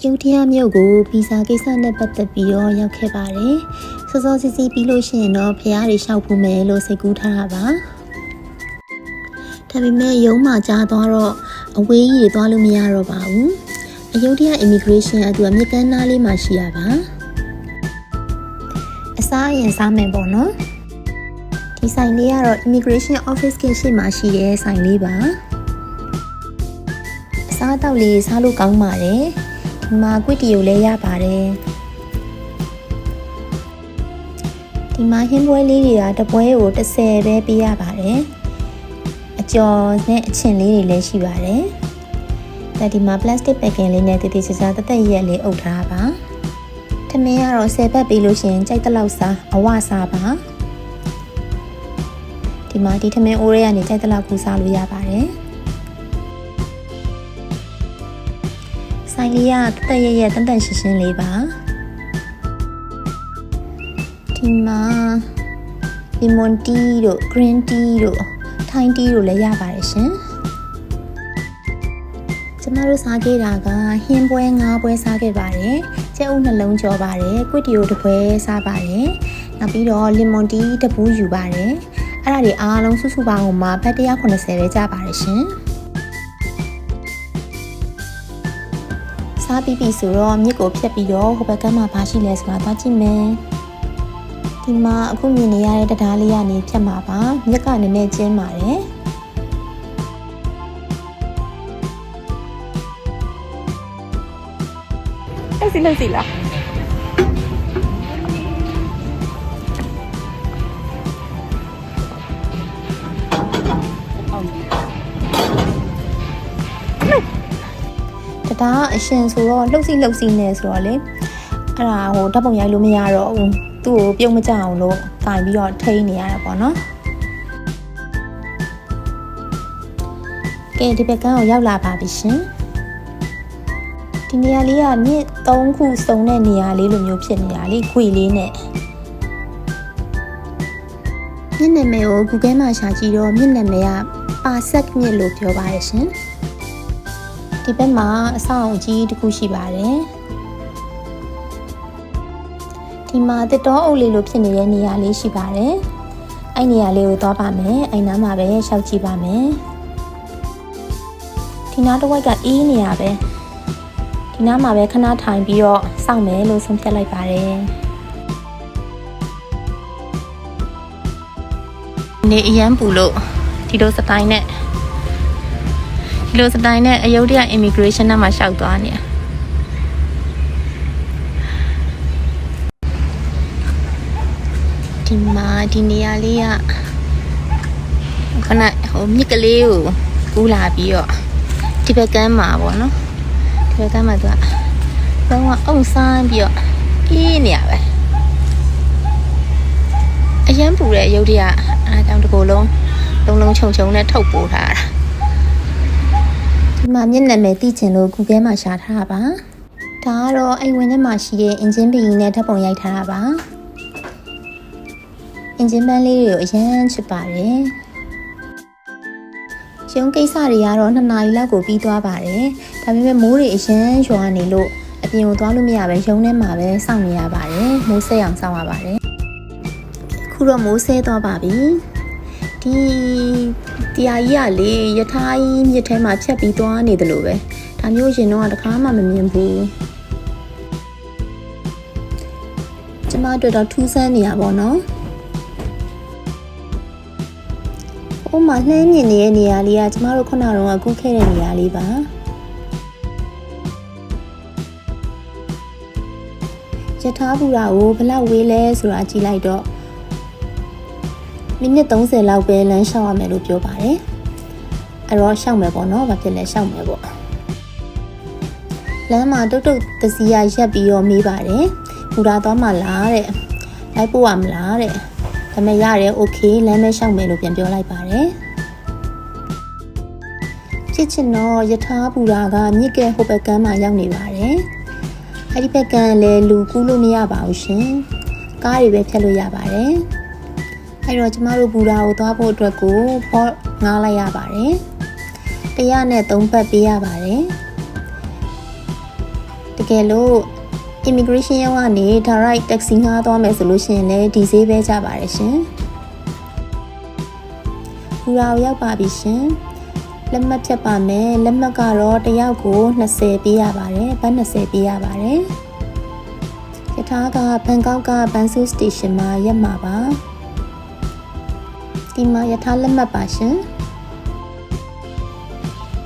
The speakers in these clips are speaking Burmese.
အယုဒ္ဓယမြို့ကိုဗီဇာကိစ္စနဲ့ပတ်သက်ပြီးတော့ရောက်ခဲ့ပါတယ်။စောစောစီစီပြီးလို့ရှိရင်တော့ဖះတွေလျှောက်ဖို့မယ်လို့စိတ်ကူးထားတာပါ။ဒါပေမဲ့ရုံးမှာကြားသွားတော့အဝေးကြီးတွေသွားလို့မရတော့ပါဘူး။အယုဒ္ဓယ immigration အတူအမြင့်ကမ်းနားလေးမှာရှိရပါ။အစားအရင်စားမယ်ပေါ့နော်။ဒီဆိုင်လေးကတော့ immigration office ကရှိမှရှိတဲ့ဆိုင်လေးပါ။အစားအသောက်လေးစားလို့ကောင်းပါတယ်။ ဒီမှာကွစ်တီကိုလည်းရပါတယ်ဒီမှာဟင်းပွဲလေးတွေကတပွဲကို30ပဲပေးရပါတယ်အကျော်နဲ့အချင်လေးတွေလည်းရှိပါတယ်ဒါဒီမှာ plastic packaging လေးနဲ့တည်တည်ချာချာတသက်ရက်လေးအုပ်ထားပါထမင်းကတော့10ဘက်ပေးလို့ရှိရင်ကြိုက်တဲ့လောက်စားအဝစားပါဒီမှာဒီထမင်းအိုးရဲကနေကြိုက်တဲ့လောက်ကူစားလို့ရပါတယ် ဆိုင်လေးကတက်ရရတန်တန်ရှင်းရှင်းလေးပါဒီမှာ lemon tea တို့ green tea တို့ Thai tea တို့လည်းရပါတယ်ရှင်ကျမတို့စားခဲ့တာကဟင်းပွဲငါးပွဲစားခဲ့ပါတယ်ကျဲဥနှလုံးကြောပါတယ်ကွစ်တီယိုတစ်ပွဲစားပါတယ်နောက်ပြီးတော့ lemon tea တပူးယူပါတယ်အဲ့ဒါတွေအားလုံးစုစုပေါင်းကိုမှဘတ်180ပဲကျပါတယ်ရှင် စားပြီးပြီဆိုတော့မြစ်ကိုဖြတ်ပြီးတော့ဟိုဘက်ကမှဘာရှိလဲဆိုတာသွားကြည့်မယ်ဒီမှာအခုမြင်နေရတဲ့တရားလေးကနေဖြတ်မှာပါမြစ်ကနည်းနည်းကျင်းပါတယ်အဲ့စီလို့စီလား ဒါအရှင်ဆိုတော့လှုပ်စီလှုပ်စီနေဆိုတော့လေအဲ့ဒါဟိုဓာတ်ပုံရိုက်လို့မရတော့ဘူးသူ့ကိုပြုံးမကြအောင်လို့ကင်ပြီးတော့ထိန်းနေရတာပေါ့နော်ကဲဒီဘက်ကန်းကိုရောက်လာပါပြီရှင်ဒီနေရာလေးကမြင့်၃ခုစုံတဲ့နေရာလေးလိုမျိုးဖြစ်နေတာလေခွေလေးနဲ့မြင့်နာမည်ကို Google မှာရှာကြည့်တော့မြင့်နာမည်ကပါဆက်မြင့်လို့ပြောပါတယ်ရှင် ဒီဘက်မှာအဆောက်အုံကြီးတစ်ခုရှိပါတယ်ဒီမှာတစ်တော်အုပ်လေးလိုဖြစ်နေတဲ့နေရာလေးရှိပါတယ်အဲ့နေရာလေးကိုသွားပါမယ်အဲ့နားမှာပဲရှောက်ကြည့်ပါမယ်ဒီနားတစ်ဝိုက်ကအေးနေရပဲဒီနားမှာပဲခဏထိုင်ပြီးတော့စောင့်မယ်လို့ဆုံးဖြတ်လိုက်ပါတယ်နေအရန်ပူလို့ဒီလိုစတိုင်းနဲ့ ဒီလိုစတိုင်းနဲ့အယုဒ္ဓယ immigration နဲ့မှရှောက်သွားနေဒီမှာဒီနေရာလေးကခဏဟိုမြစ်ကလေးကိုကူးလာပြီးတော့ဒီဘက်ကမ်းမှာပေါ့နော်ဒီဘက်ကမ်းမှာသူကတော့အုံဆိုင်ပြီးတော့အေးနေရပဲအရန်ပူတဲ့အယုဒ္ဓယအဲအကြောင်းတစ်ကိုယ်လုံးလုံးလုံးခြုံခြုံနဲ့ထုတ်ပိုးထားတာ ဒီမှာမျက်နှာမယ်သိချင်လို့ Google မှာရှာထားတာပါဒါကတော့အိမ်ဝင်ထဲမှာရှိတဲ့ engine bean နဲ့ဓာတ်ပုံရိုက်ထားတာပါအင်ဂျင်ပန်းလေးတွေကိုအရန်ချစ်ပါတယ်ရုံးကိစ္စတွေကတော့2နာရီလောက်ကိုပြီးသွားပါတယ်ဒါပေမဲ့မိုးတွေအရန်ရွာနေလို့အပြင်ကိုသွားလို့မရပဲရုံးထဲမှာပဲစောင့်နေရပါတယ်မိုးဆဲအောင်စောင့်ရပါတယ်ခုတော့မိုးဆဲသွားပါပြီ ဒီတရားကြီးကလေယထာကြီးမြစ်ထဲမှာဖြတ်ပြီးသွားနေတယ်လို့ပဲဒါမျိုးရင်တော့တခါမှမမြင်ဘူးကျမတို့တော့ထူးဆန်းနေရပါတော့နော်။ဥမာလှမ်းမြင်နေတဲ့နေရာလေးကကျမတို့ခုနကတော့အခုခဲ့တဲ့နေရာလေးပါ။ယထာဘူရာကိုဘလောက်ဝေးလဲဆိုတာကြည့်လိုက်တော့ မိနစ်30လောက်ပဲလမ်းလျှောက်ရမယ်လို့ပြောပါတယ်။အဲ့တော့ရှောက်မယ်ပေါ့နော်။ဘာဖြစ်လဲရှောက်မယ်ပေါ့။လမ်းမှာတုတ်တုတ်တစီရရက်ပြီးတော့မေးပါတယ်။ဘူရာသွားမှလားတဲ့။လိုက်ပို့ရမလားတဲ့။ဒါမဲ့ရတယ်။ Okay လမ်းမဲရှောက်မယ်လို့ပြန်ပြောလိုက်ပါတယ်။ဖြစ်ချင်တော့ယထာဘူရာကမြစ်ကဲဟိုဘက်ကမ်းမှာရောက်နေပါတယ်။အဲ့ဒီဘက်ကလည်းလူကူးလို့မရပါဘူးရှင်။ကားတွေပဲဖြတ်လို့ရပါတယ်။ အဲ့တော့ကျမတို့ဘူရာကိုသွားဖို့အတွက်ကိုဖော့ငားလိုက်ရပါတယ်တရနဲ့၃ပတ်ပေးရပါတယ်တကယ်လို့ immigration ရောက်ကနေ direct taxi ငှားသွားမယ်ဆိုလို့ရှိရင်လည်းဒီဈေးပဲကြပါတယ်ရှင်။ဘူရာကိုရောက်ပါပြီရှင်။လက်မှတ်ဖြတ်ပါမယ်။လက်မှတ်ကတော့တစ်ယောက်ကို20ပေးရပါတယ်။ဘတ်20ပေးရပါတယ်။ယထာကဘန်ကောက်ကဘန်ဆူစတေရှင်မှာရက်မှာပါ။ ဒီမှာယထာလက်မှတ်ပါရှင်။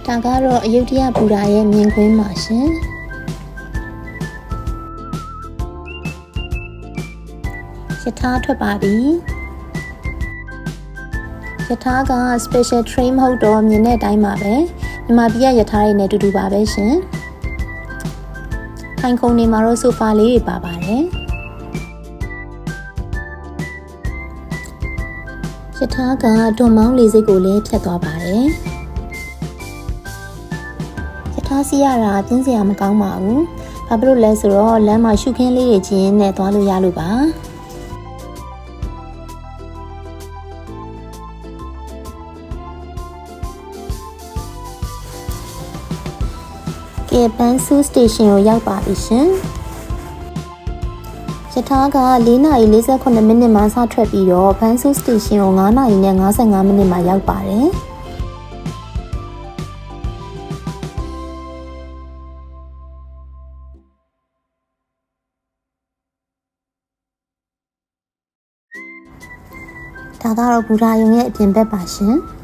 ဒါကတော့အယုဒ္ဓယဘူရာရဲ့မြင်ကွင်းပါရှင်။ယထာထွက်ပါပြီယထာက special train မဟုတ်တော့မြင်တဲ့အတိုင်းပါပဲမြန်မာပြည်ကယထာတွေနဲ့တူတူပါပဲရှင်ထိုင်ခုံနေမှာတော့ဆိုဖာလေးတွေပါပါတယ် ယထာကတွန်မောင်းလေးစိတ်ကိုလည်းဖြတ်သွားပါတယ်ယထာစီရတာပြင်းစရာမကောင်းပါဘူးဘာဖြစ်လို့လဲဆိုတော့လမ်းမှာရှုခင်းလေးတွေချင်းနဲ့သွားလို့ရလို့ပါကဲပန်းဆူစတေရှင်ကိုရောက်ပါပြီရှင်။ ယထာက4နာရီ48မိနစ်မှစထွက်ပြီးတော့ဘန်ဆူစတေရှင်ကို9နာရီနဲ့55မိနစ်မှရောက်ပါတယ်။ဒါကတော့ဘူရာယုံရဲ့အပြင်ဘက်ပါရှင်။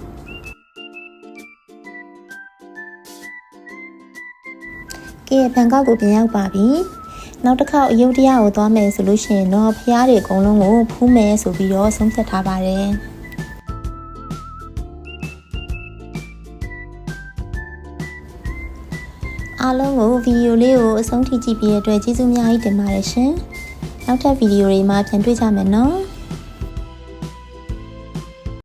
ကဲဘန်ကောက်ကိုပြန်ရောက်ပါပြီ နောက်တစ်ခေါက်အယုဒ္ဓယကိုသွားမယ်ဆိုလို့ရှိရင်တော့ဖះတွေအကုန်လုံးကိုဖူးမယ်ဆိုပြီးတော့ဆုံးဖြတ်ထားပါတယ်အားလုံးကိုဗီဒီယိုလေးကိုအဆုံးထိကြည့်ပြီးတဲ့အတွက်ကျေးဇူးအများကြီးတင်ပါတယ်ရှင်နောက်ထပ်ဗီဒီယိုတွေမှာပြန်တွေ့ကြမယ်နော်